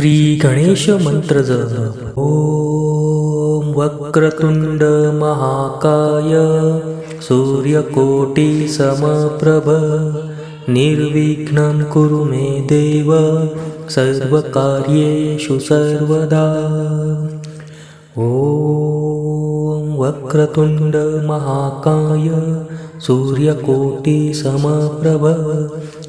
श्री गणेश मंत्र जप ओम वक्रतुंड महाकाय सूर्यकोटि समप्रभ निर्विघ्नं कुरु मे देव सर्वकार्येषु सर्वदा। ॐ वक्रतुण्ड महाकाय सूर्यकोटिसमप्रभ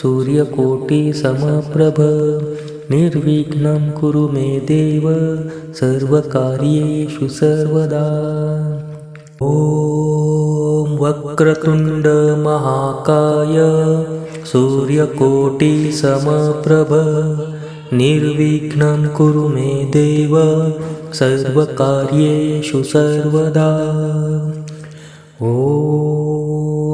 सूर्यकोटिसमप्रभ निर्विघ्नं कुरु मे देव सर्वकार्येषु सर्वदा। ॐ वक्रतुण्डमहाकाय सूर्यकोटिसमप्रभ निर्विघ्नं कुरु मे देव सर्वकार्येषु सर्वदा। ॐ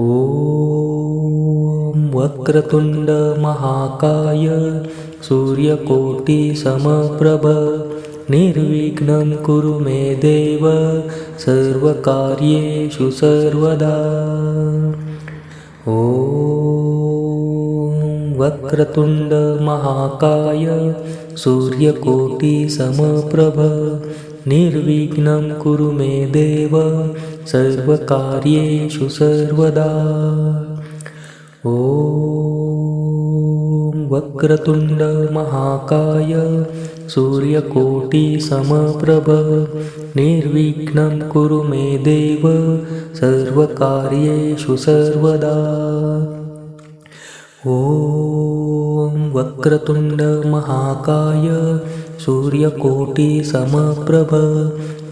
ॐ वक्रतुण्डमहाकाय सूर्यकोटिसमप्रभ निर्विघ्नं कुरु मे देव सर्वकार्येषु सर्वदा ॐ वक्रतुण्डमहाकाय सूर्यकोटिसमप्रभ निर्विघ्नं कुरु मे देव सर्वकार्येषु सर्वदा। ॐ वक्रतुण्डमहाकाय सूर्यकोटिसमप्रभ। निर्विघ्नं कुरु मे देव सर्वकार्येषु सर्वदा। ॐ वक्रतुण्डमहाकाय सूर्यकोटिसमप्रभ